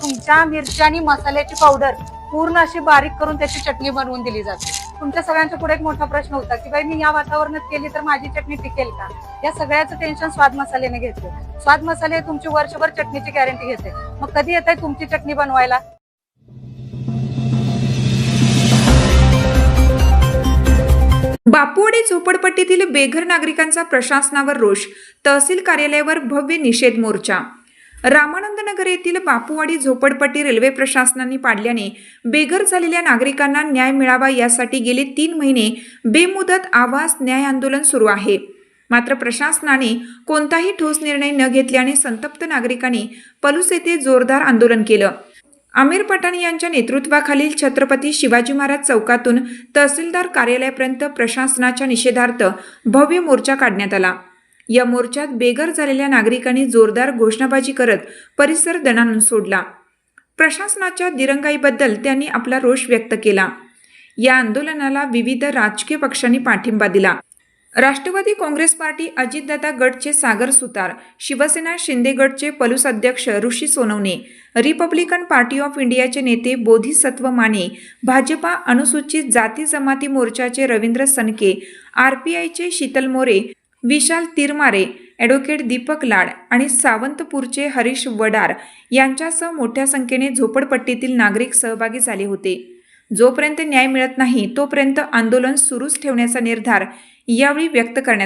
तुमच्या मिरची आणि मसाल्याची पावडर पूर्ण अशी बारीक करून त्याची चटणी बनवून दिली जाते. तुमच्या सगळ्यांच्या पुढे एक मोठा प्रश्न होता की बाई मी या वातावरणात केली तर माझी चटणी टिकेल का? या सगळ्याचं टेन्शन स्वाद मसाल्याने घेतलं. स्वाद मसाले तुमची वर्षभर चटणीची गॅरंटी घेते. मग कधी येत आहे तुमची चटणी बनवायला? बापुवाडी झोपडपट्टीतील बेघर नागरिकांचा प्रशासनावर रोष तहसील कार्यालयावर भव्य निषेध मोर्चा रामानंदनगर येथील बापूवाडी झोपडपट्टी रेल्वे प्रशासनाने पाडल्याने बेघर झालेल्या नागरिकांना न्याय मिळावा यासाठी गेले तीन महिने बेमुदत आवास न्याय आंदोलन सुरू आहे. मात्र प्रशासनाने कोणताही ठोस निर्णय न घेतल्याने संतप्त नागरिकांनी पलूस येथे जोरदार आंदोलन केलं. आमिर पठाण यांच्या नेतृत्वाखालील छत्रपती शिवाजी महाराज चौकातून तहसीलदार कार्यालयापर्यंत प्रशासनाच्या निषेधार्थ भव्य मोर्चा काढण्यात आला. या मोर्चात बेघर झालेल्या नागरिकांनी जोरदार घोषणाबाजी करत परिसर दणानून सोडला. प्रशासनाच्या दिरंगाईबद्दल त्यांनी आपला रोष व्यक्त केला. या आंदोलनाला विविध राजकीय पक्षांनी पाठिंबा दिला. राष्ट्रवादी काँग्रेस पार्टी अजितदादा गटचे सागर सुतार शिवसेना शिंदे गटचे पलूस अध्यक्ष Rishi Sonawane Republican party of इंडियाचे नेते बोधिसत्व माने भाजपा अनुसूचित जाती जमाती मोर्चाचे रवींद्र सनके आर पी आयचे शीतल मोरे विशाल तिरमारे ॲडव्होकेट दीपक लाड आणि सावंतपूरचे हरीश वडार यांच्यासह मोठ्या संख्येने झोपडपट्टीतील नागरिक सहभागी झाले होते. जोपर्यंत न्याय मिळत नाही तोपर्यंत आंदोलन सुरूच ठेवण्याचा निर्धार यावेळी व्यक्त करण्यात